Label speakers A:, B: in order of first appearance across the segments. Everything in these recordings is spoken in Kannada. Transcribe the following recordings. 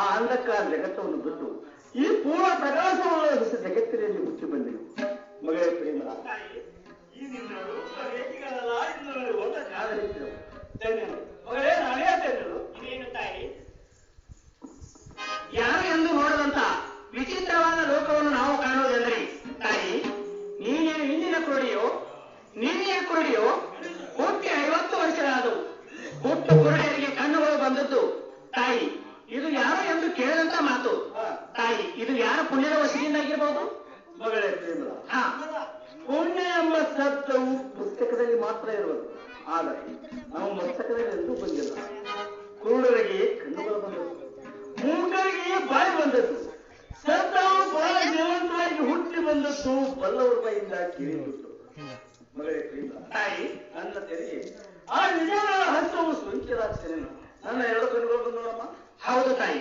A: ಆ ಅಂಧಕಾರ ಜಗತ್ತವನ್ನು ಬಿಟ್ಟು ಈ ಪೂರ್ಣ ಪ್ರಕಾಶವನ್ನು ಜಗತ್ತಿನಲ್ಲಿ ಮುಚ್ಚಿ ಬಂದಿರು. ಮಗಳೇ ಪ್ರೇಮ
B: ನಾನೇ
C: ಯಾರು ಎಂದು ನೋಡದಂತ ವಿಚಿತ್ರವಾದ ಲೋಕವನ್ನು ನಾವು ಕಾಣುವುದೆಂದರೆ ತಾಯಿ ನೀನೇನು ಹಿಂದಿನ ಕುರುಡಿಯೋ ನಿನ್ನೆಯ ಕುರುಡಿಯೋ ಹುಟ್ಟಿ ಐವತ್ತು ವರ್ಷಗಳಾದವು. ಹುಟ್ಟು ಕುರುಡಿಯರಿಗೆ ಕಣ್ಣುಗಳು ಬಂದದ್ದು ತಾಯಿ ಇದು ಯಾರು ಎಂದು ಕೇಳಿದಂತ ಮಾತು. ತಾಯಿ ಇದು ಯಾರ ಪುಣ್ಯದ ವಶದಿಂದಾಗಿರ್ಬೋದು?
A: ಮಗಳೇ ಪ್ರೇಮ
C: ಹಾ.
A: ಪುಣ್ಯ ಎಂಬ ಶಬ್ದವು ಪುಸ್ತಕದಲ್ಲಿ ಮಾತ್ರ ಇರುವುದು. ಆದರೆ ನಾವು ಮಸ್ತಕದಲ್ಲಿ ಎಂದೂ ಬಂದಿಲ್ಲ. ಕುರುಡರಿಗೆ ಕಣ್ಣುಗಳು ಬಂದದ್ದು ಮೂಕರಿಗೆ ಬಾಯಿ ಬಂದದ್ದು. ಸತ್ತವು ಬಹಳ ಜೀವಂತವಾಗಿ ಹುಟ್ಟಿ ಬಂದದ್ದು. ಬಲ್ಲವರ ಬಾಯಿಂದ ಕೇಳಿಬಿಟ್ಟು ಮಗಳೇ
C: ತಾಯಿ.
A: ನನ್ನ ತೆರಿಗೆ. ಆ ನಿಜ ಹಸ್ತವು ಸೋಂಕಿರಾಗ್ತೇನೆ ನನ್ನ ಎರಡು ಕಣ್ಣುಗಳು ಬಂದಳಮ್ಮ
C: ಹೌದು ತಾಯಿ.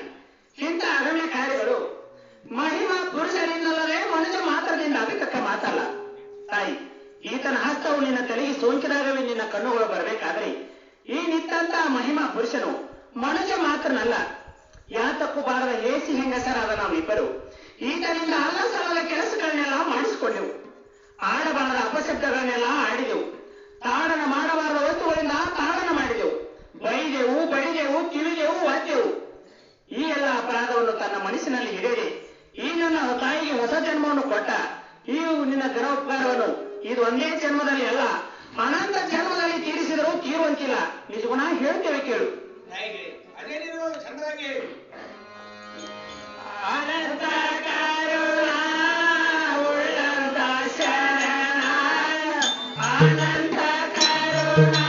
C: ಈತನ ಹಸ್ತವು ನಿನ್ನ ತಲೆಗೆ ಸೋಂಕಿದಾಗವೇ, ನಿನ್ನ ಕಣ್ಣುಗಳು ಬರಬೇಕಾದ್ರೆ ಈ ನಿತ್ತಂತ ಮಹಿಮಾ ಪುರುಷನು ಮನುಷ್ಯ ಮಾತ್ರನಲ್ಲ ಯಾತಕ್ಕೂ ಬಾರದ ಹೇಸಿ ಹೆಂಗಸರಾದ ನಾವಿಬ್ಬರು. ಈತನಿಂದ ಅಲ್ಲ ಸಲ್ಲದ ಕೆಲಸಗಳನ್ನೆಲ್ಲ ಮಾಡಿಸಿಕೊಂಡೆವು. ಆಡಬಾರದ ಅಪಶಬ್ದಗಳನ್ನೆಲ್ಲ ಆಡಿದೆವು. ತಾಡನ ಮಾಡಬಾರದ ವಸ್ತುಗಳಿಂದ ತಾಡನ ಮಾಡಿದೆವು. ಬೈದೆವು, ಬಡಿದೆವು ಕಿಳಿದೆವು ಒದ್ದೆವು. ಈ ಎಲ್ಲ ಅಪರಾಧವನ್ನು ತನ್ನ ಮನಸ್ಸಿನಲ್ಲಿ ಹಿಡಿದೆ ಈ ನನ್ನ ತಾಯಿಗೆ ಹೊಸ ಜನ್ಮವನ್ನು ಕೊಟ್ಟ, ಈ ನಿನ್ನ ಘನೋಪಕಾರವನ್ನು ಇದು ಒಂದೇ ಜನ್ಮದಲ್ಲಿ ಅಲ್ಲ. ಅನಂತ ಜನ್ಮದಲ್ಲಿ ತೀರಿಸಿದರೂ ತೀರುವಂತಿಲ್ಲ. ನಿಜಗುಣ ಹೇಳ್ತೇವೆ ಕೇಳು.
D: ಚಂದ್ರಾಗಿ
C: ಅನಂತ ಕರುಣ ಉಳ್ಳಂತ ಶರಣ ಅನಂತ ಕರುಣ.